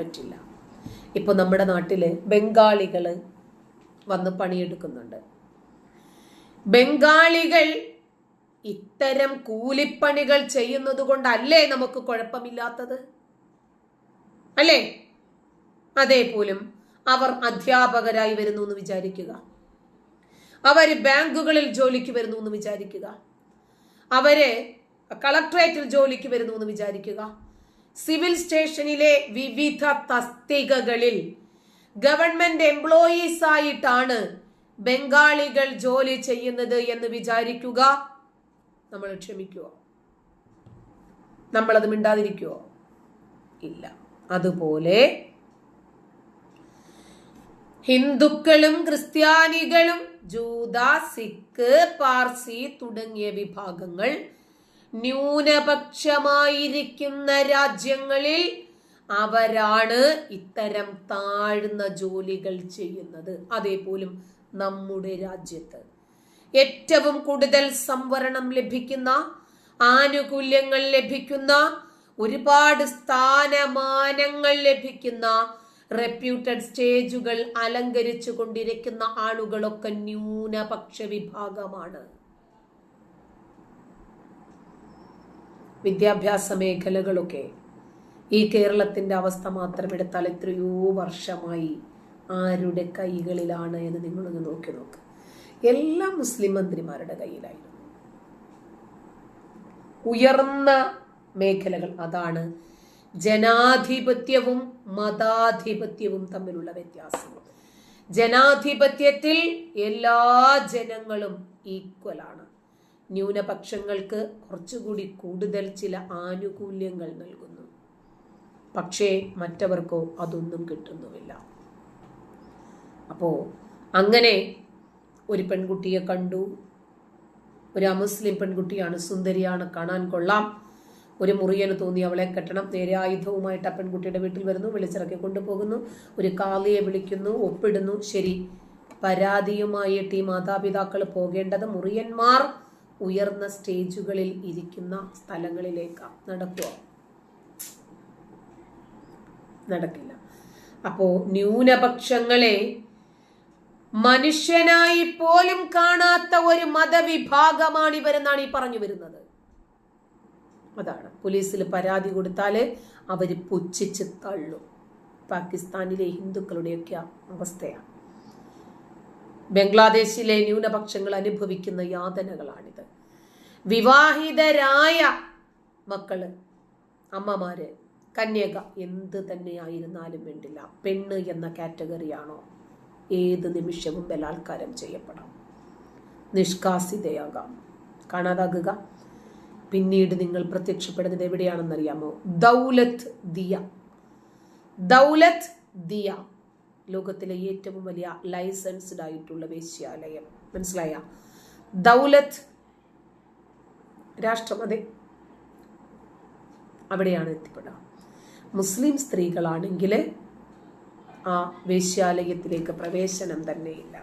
പറ്റില്ല. ഇപ്പൊ നമ്മുടെ നാട്ടിൽ ബംഗാളികൾ വന്ന് പണിയെടുക്കുന്നുണ്ട്. ബംഗാളികൾ ഇത്തരം കൂലിപ്പണികൾ ചെയ്യുന്നത് കൊണ്ടല്ലേ നമുക്ക് കുഴപ്പമില്ലാത്തത്? അല്ലേ? അതേപോലും അവർ അധ്യാപകരായി വരുന്നു എന്ന് വിചാരിക്കുക. അവർ ബാങ്കുകളിൽ ജോലിക്ക് വരുന്നു എന്ന് വിചാരിക്കുക. അവർ കളക്ട്രേറ്റിൽ ജോലിക്ക് വരുന്നു എന്ന് വിചാരിക്കുക. സിവിൽ സ്റ്റേഷനിലെ വിവിധ തസ്തികകളിൽ ഗവൺമെന്റ് എംപ്ലോയീസ് ആയിട്ടാണ് ബംഗാളികൾ ജോലി ചെയ്യുന്നത് എന്ന് വിചാരിക്കുക. നമ്മൾ ക്ഷമിക്കുവോ നമ്മളത് മിണ്ടാതിരിക്കുവോ ഇല്ല. അതുപോലെ ഹിന്ദുക്കളും ക്രിസ്ത്യാനികളും ജൂത സിഖ് പാർസി തുടങ്ങിയ വിഭാഗങ്ങൾ ന്യൂനപക്ഷമായിരിക്കുന്ന രാജ്യങ്ങളിൽ അവരാണ് ഇത്തരം താഴ്ന്ന ജോലികൾ ചെയ്യുന്നത്. അതേപോലും നമ്മുടെ രാജ്യത്ത്. ഏറ്റവും കൂടുതൽ സംവരണം ലഭിക്കുന്ന ആനുകൂല്യങ്ങൾ ലഭിക്കുന്ന ഒരുപാട് സ്ഥാനമാനങ്ങൾ ലഭിക്കുന്ന റെപ്യൂട്ടഡ് സ്റ്റേജുകൾ അലങ്കരിച്ചു കൊണ്ടിരിക്കുന്ന ആളുകളൊക്കെ ന്യൂനപക്ഷ വിഭാഗമാണ്. വിദ്യാഭ്യാസ മേഖലകളൊക്കെ ഈ കേരളത്തിന്റെ അവസ്ഥ മാത്രം എടുത്താൽ എത്രയോ വർഷമായി ആരുടെ കൈകളിലാണ് എന്ന് നിങ്ങളൊന്ന് നോക്കി നോക്ക്. എല്ലാ മുസ്ലിം മന്ത്രിമാരുടെ കയ്യിലായിരുന്നു. ഉയർന്ന മേഖലകൾ അതാണ് ജനാധിപത്യവും മതാധിപത്യവും തമ്മിലുള്ള വ്യത്യാസം. ജനാധിപത്യത്തിൽ എല്ലാ ജനങ്ങളും ഈക്വലാണ് ന്യൂനപക്ഷങ്ങൾക്ക് കുറച്ചുകൂടി കൂടുതൽ ചില ആനുകൂല്യങ്ങൾ നൽകുന്നു. പക്ഷേ മറ്റവർക്കോ അതൊന്നും കിട്ടുന്നുമില്ല. അപ്പോൾ അങ്ങനെ ഒരു പെൺകുട്ടിയെ കണ്ടു. ഒരു അമുസ്ലിം പെൺകുട്ടിയാണ് സുന്ദരിയാണ് കാണാൻ കൊള്ളാം. ഒരു മുറിയന് തോന്നി അവളെ കെട്ടണം. നേരെ ആയുധവുമായിട്ട് ആ പെൺകുട്ടിയുടെ വീട്ടിൽ വരുന്നു വിളിച്ചിറക്കി കൊണ്ടുപോകുന്നു. ഒരു കാളിയെ വിളിക്കുന്നു ഒപ്പിടുന്നു. ശരി പരാതിയുമായിട്ട് ഈ മാതാപിതാക്കൾ പോകേണ്ടത് മുറിയന്മാർ ഉയർന്ന സ്റ്റേജുകളിൽ ഇരിക്കുന്ന സ്ഥലങ്ങളിലേക്ക് നടക്കുക. നടക്കില്ല. അപ്പോ ന്യൂനപക്ഷങ്ങളെ മനുഷ്യനായി പോലും കാണാത്ത ഒരു മതവിഭാഗമാണ് ഇവരെന്നാണ് ഈ പറഞ്ഞു വരുന്നത്. അതാണ്. പോലീസിൽ പരാതി കൊടുത്താൽ അവർ പുച്ഛിച്ച് തള്ളും. പാകിസ്ഥാനിലെ ഹിന്ദുക്കളുടെയൊക്കെ അവസ്ഥയാണ്. ബംഗ്ലാദേശിലെ ന്യൂനപക്ഷങ്ങൾ അനുഭവിക്കുന്ന യാതനകളാണിത്. വിവാഹിതരായ മക്കൾ അമ്മമാര് കന്യക എന്ത് തന്നെയായിരുന്നാലും വേണ്ടില്ല. പെണ്ണ് എന്ന കാറ്റഗറിയാണോ? ഏത് നിമിഷവും ബലാത്കാരം ചെയ്യപ്പെടാം നിഷ്കാസിതയാകാം. കാണാതാകുക. പിന്നീട് നിങ്ങൾ പ്രത്യക്ഷപ്പെടുന്നത് എവിടെയാണെന്നറിയാമോ? ദൗലത്ത് ദിയ. ദൗലത്ത് ദിയ. ലോകത്തിലെ ഏറ്റവും വലിയ ലൈസൻസ്ഡ് ആയിട്ടുള്ള വേശ്യാലയം മനസ്സിലായ? ദൗലത്ത് രാഷ്ട്രം അതെ. അവിടെയാണ് എത്തിപ്പെടുക. മുസ്ലിം സ്ത്രീകളാണെങ്കിൽ ആ വേശ്യാലയത്തിലേക്ക് പ്രവേശനം തന്നെ ഇല്ല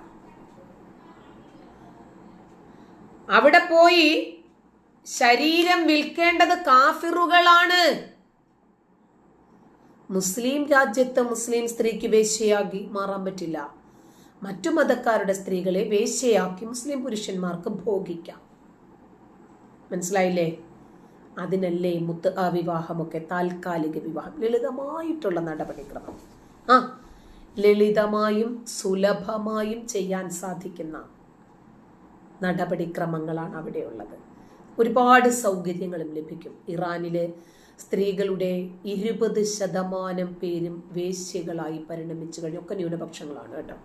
അവിടെ പോയി ശരീരം വിൽക്കേണ്ടത് കാഫിറുകളാണ്. മുസ്ലിം രാജ്യത്ത് മുസ്ലിം സ്ത്രീക്ക് വേശ്യയാക്കി മാറാൻ പറ്റില്ല. മറ്റു മതക്കാരുടെ സ്ത്രീകളെ വേശ്യയാക്കി മുസ്ലിം പുരുഷന്മാർക്ക് ഭോഗിക്കാം. മനസ്സിലായില്ലേ? അതിനല്ലേ മുത്ത് ആ വിവാഹമൊക്കെ താൽക്കാലിക വിവാഹം. ലളിതമായിട്ടുള്ള നടപടിക്രമം. ആ ലളിതമായും സുലഭമായും ചെയ്യാൻ സാധിക്കുന്ന നടപടിക്രമങ്ങളാണ് അവിടെയുള്ളത്. ഒരുപാട് സൗകര്യങ്ങളും ലഭിക്കും. ഇറാനിലെ സ്ത്രീകളുടെ ഇരുപത് ശതമാനം പേരും വേശ്യകളായി പരിണമിച്ചു കഴിഞ്ഞു. ഒക്കെ ന്യൂനപക്ഷങ്ങളാണ് കേട്ടോ.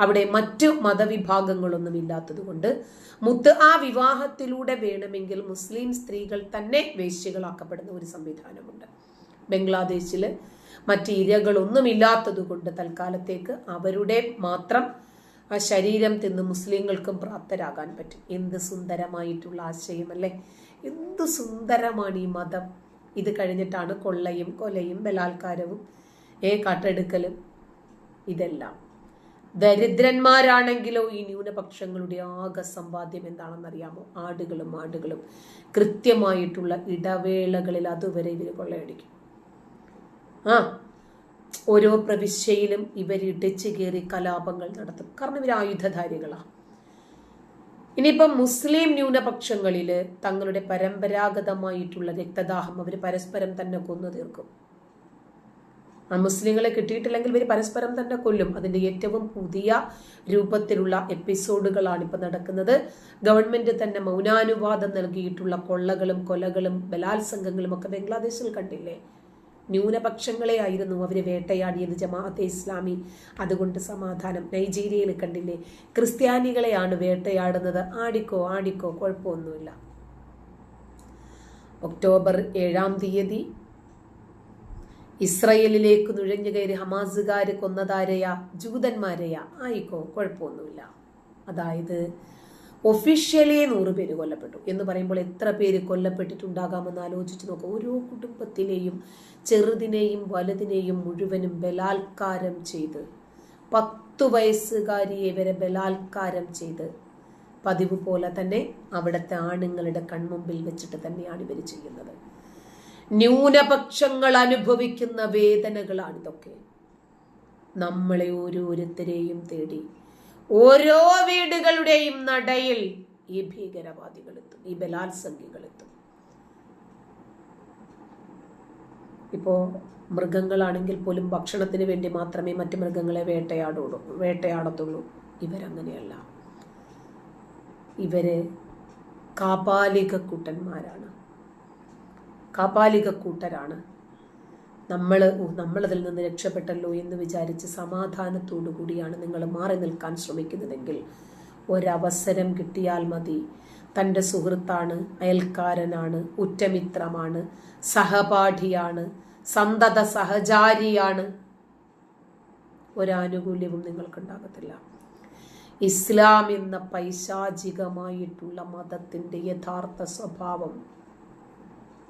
അവിടെ മറ്റ് മതവിഭാഗങ്ങളൊന്നും ഇല്ലാത്തത് കൊണ്ട് മുത്ത് ആ വിവാഹത്തിലൂടെ വേണമെങ്കിൽ മുസ്ലിം സ്ത്രീകൾ തന്നെ വേശ്യകളാക്കപ്പെടുന്ന ഒരു സംവിധാനമുണ്ട്. ബംഗ്ലാദേശിൽ മറ്റ് ഇരകളൊന്നും ഇല്ലാത്തത് കൊണ്ട് തൽക്കാലത്തേക്ക് അവരുടെ മാത്രം ശരീരം തിന്ന് മുസ്ലിങ്ങൾക്കും പ്രാപ്തരാകാൻ പറ്റും. എന്ത് സുന്ദരമായിട്ടുള്ള ആശയമല്ലേ? എന്ത് സുന്ദരമാണ് ഈ മതം? ഇത് കഴിഞ്ഞിട്ടാണ് കൊള്ളയും കൊലയും ബലാത്കാരവും ഏ കാട്ടെടുക്കലും ഇതെല്ലാം. ദരിദ്രന്മാരാണെങ്കിലോ ഈ ന്യൂനപക്ഷങ്ങളുടെ ആകെ സമ്പാദ്യം എന്താണെന്നറിയാമോ? ആടുകളും ആടുകളും. കൃത്യമായിട്ടുള്ള ഇടവേളകളിൽ അതുവരെ ഇവർ കൊള്ളയടിക്കും. ആ ഓരോ പ്രവിശ്യയിലും ഇവർ ഇടിച്ചു കയറി കലാപങ്ങൾ നടത്തും. കാരണം ഇവർ ആയുധധാരികളാണ് ഇനിയിപ്പം മുസ്ലിം ന്യൂനപക്ഷങ്ങളിൽ തങ്ങളുടെ പരമ്പരാഗതമായിട്ടുള്ള രക്തദാഹം അവർ പരസ്പരം തന്നെ കൊന്നു തീർക്കും. ആ മുസ്ലിങ്ങളെ കിട്ടിയിട്ടില്ലെങ്കിൽ ഇവർ പരസ്പരം തന്നെ കൊല്ലും. അതിന്റെ ഏറ്റവും പുതിയ രൂപത്തിലുള്ള എപ്പിസോഡുകളാണ് ഇപ്പൊ നടക്കുന്നത്. ഗവൺമെന്റ് തന്നെ മൗനാനുവാദം നൽകിയിട്ടുള്ള കൊള്ളകളും കൊലകളും ബലാത്സംഗങ്ങളും ഒക്കെ ബംഗ്ലാദേശിൽ കണ്ടില്ലേ? ന്യൂനപക്ഷങ്ങളെ ആയിരുന്നു വേട്ടയാടിയത് ജമാഅത്തെ ഇസ്ലാമി. അതുകൊണ്ട് സമാധാനം നൈജീരിയയിൽ കണ്ടില്ലേ? ക്രിസ്ത്യാനികളെയാണ് വേട്ടയാടുന്നത്. ആടിക്കോ ആടിക്കോ കുഴപ്പമൊന്നുമില്ല. ഒക്ടോബർ ഏഴാം തീയതി ഇസ്രയേലിലേക്ക് നുഴഞ്ഞു കയറി ഹമാസുകാർ കൊന്നതാരയാ? ജൂതന്മാരെയാ? ആയിക്കോ കുഴപ്പമൊന്നുമില്ല. അതായത് ഒഫീഷ്യലി നൂറ് പേര് കൊല്ലപ്പെട്ടു. എന്ന് പറയുമ്പോൾ എത്ര പേര് കൊല്ലപ്പെട്ടിട്ടുണ്ടാകാമെന്ന് ആലോചിച്ച് നോക്കുക ഓരോ കുടുംബത്തിലെയും ചെറുതിനെയും വലുതിനെയും മുഴുവനും ബലാത്കാരം ചെയ്ത് പത്തു വയസ്സുകാരിയെ വരെ ബലാത്കാരം ചെയ്ത് പതിവ് പോലെ തന്നെ അവിടുത്തെ ആണുങ്ങളുടെ കൺമുമ്പിൽ വെച്ചിട്ട് തന്നെയാണ് ഇവർ ചെയ്യുന്നത്. ന്യൂനപക്ഷങ്ങൾ അനുഭവിക്കുന്ന വേദനകളാണിതൊക്കെ. നമ്മളെ ഓരോരുത്തരെയും തേടി ഓരോ വീടുകളുടെയും നടയിൽ ഈ ഭീകരവാദികൾ എത്തും ഈ ബലാത്സംഗികൾ എത്തും ഇപ്പോ മൃഗങ്ങളാണെങ്കിൽ പോലും ഭക്ഷണത്തിന് വേണ്ടി മാത്രമേ മറ്റു മൃഗങ്ങളെ വേട്ടയാടുള്ളൂ വേട്ടയാടത്തുള്ളൂ. ഇവരങ്ങനെയല്ല. ഇവർ കാപാലിക കൂട്ടന്മാരാണ്. കാപാലിക കൂട്ടരാണ്. നമ്മൾ നമ്മളതിൽ നിന്ന് രക്ഷപ്പെട്ടല്ലോ എന്ന് വിചാരിച്ച് സമാധാനത്തോടു കൂടിയാണ് നിങ്ങൾ മാറി നിൽക്കാൻ ശ്രമിക്കുന്നതെങ്കിൽ ഒരവസരം കിട്ടിയാൽ മതി. തന്റെ സുഹൃത്താണ് അയൽക്കാരനാണ് ഉറ്റമിത്രമാണ് സഹപാഠിയാണ് സന്തത സഹചാരിയാണ്. ഒരാനുകൂല്യവും നിങ്ങൾക്കുണ്ടാകത്തില്ല. ഇസ്ലാം എന്ന പൈശാചികമായിട്ടുള്ള മതത്തിന്റെ യഥാർത്ഥ സ്വഭാവം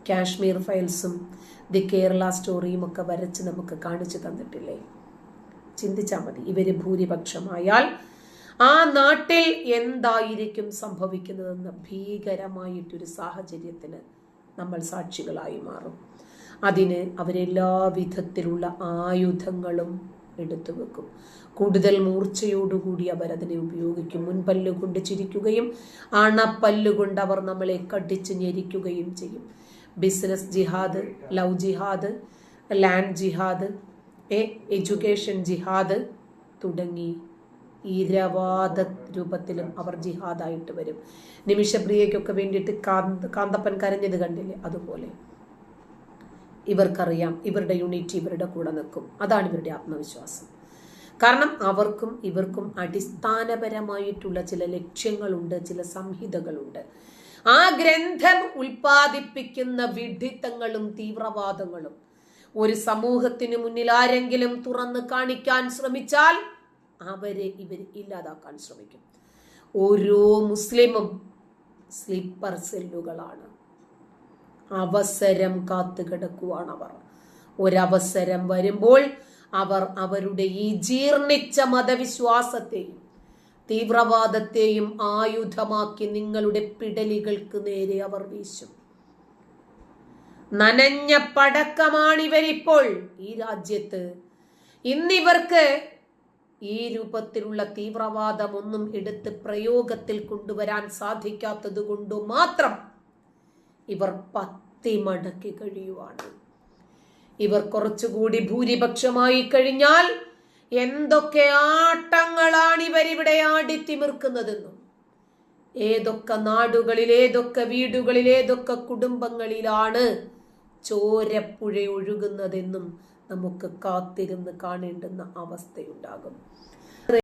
കാശ്മീർ ഫയൽസും ദി കേരള സ്റ്റോറിയും ഒക്കെ വരച്ച് നമുക്ക് കാണിച്ചു തന്നിട്ടില്ലേ? ചിന്തിച്ചാൽ മതി ഇവർ ഭൂരിപക്ഷമായാൽ ആ നാട്ടിൽ എന്തായിരിക്കും സംഭവിക്കുന്നതെന്ന ഭീകരമായിട്ടൊരു സാഹചര്യത്തിന് നമ്മൾ സാക്ഷികളായി മാറും. അതിന് അവരെല്ലാ വിധത്തിലുള്ള ആയുധങ്ങളും എടുത്തു വെക്കും. കൂടുതൽ മൂർച്ചയോടുകൂടി അവർ അതിനെ ഉപയോഗിക്കും. മുൻപല്ലുകൊണ്ട് ചിരിക്കുകയും അണപ്പല്ലുകൊണ്ട് അവർ നമ്മളെ കടിച്ച് ഞെരിക്കുകയും ചെയ്യും. ബിസിനസ് ജിഹാദ് ലവ് ജിഹാദ് ലാൻഡ് ജിഹാദ് എ എഡ്യൂക്കേഷൻ ജിഹാദ് തുടങ്ങി. ഇരവാദ രൂപത്തിലും അവർ ജിഹാദായിട്ട് വരും. നിമിഷപ്രിയയ്ക്കൊക്കെ വേണ്ടിയിട്ട് കാന്ത കാന്തപ്പൻ കരഞ്ഞത് കണ്ടില്ലേ? അതുപോലെ. ഇവർക്കറിയാം ഇവരുടെ യൂണിറ്റി ഇവരുടെ കൂടെ നിൽക്കും. അതാണ് ഇവരുടെ ആത്മവിശ്വാസം. കാരണം അവർക്കും ഇവർക്കും അടിസ്ഥാനപരമായിട്ടുള്ള ചില ലക്ഷ്യങ്ങളുണ്ട് ചില സംഹിതകളുണ്ട്. ആ ഗ്രന്ഥം ഉൽപ്പാദിപ്പിക്കുന്ന വിഡിത്തങ്ങളും തീവ്രവാദങ്ങളും. ഒരു സമൂഹത്തിന് മുന്നിൽ ആരെങ്കിലും തുറന്ന് കാണിക്കാൻ ശ്രമിച്ചാൽ അവരെ ഇവർ ഇല്ലാതാക്കാൻ ശ്രമിക്കും. ഓരോ മുസ്ലിമും സ്ലീപ്പർ സെല്ലുകളാണ്. അവസരം കാത്തുകിടക്കുവാണ് അവർ. ഒരവസരം വരുമ്പോൾ അവർ അവരുടെ ഈ ജീർണിച്ച മതവിശ്വാസത്തെയും തീവ്രവാദത്തെയും ആയുധമാക്കി നിങ്ങളുടെ പിടലികൾക്ക് നേരെ അവർ വീശും. നനഞ്ഞ പടക്കമാണിവരിപ്പോൾ ഈ രാജ്യത്ത്. ഇന്നിവർക്ക് ഈ രൂപത്തിലുള്ള തീവ്രവാദമൊന്നും എടുത്ത് പ്രയോഗത്തിൽ കൊണ്ടുവരാൻ സാധിക്കാത്തത് കൊണ്ട് മാത്രം ഇവർ പത്തി മടക്കി കഴിയുവാണ്. ഇവർ കുറച്ചുകൂടി ഭൂരിപക്ഷമായി കഴിഞ്ഞാൽ എന്തൊക്കെ ആട്ടങ്ങളാണ് ഇവരിവിടെ ആടിത്തിമിർക്കുന്നതെന്നും. ഏതൊക്കെ നാടുകളിൽ ഏതൊക്കെ വീടുകളിൽ ഏതൊക്കെ കുടുംബങ്ങളിലാണ് ചോരപ്പുഴ ഒഴുകുന്നതെന്നും നമുക്ക് കാത്തിരുന്ന് കാണേണ്ടുന്ന അവസ്ഥയുണ്ടാകും.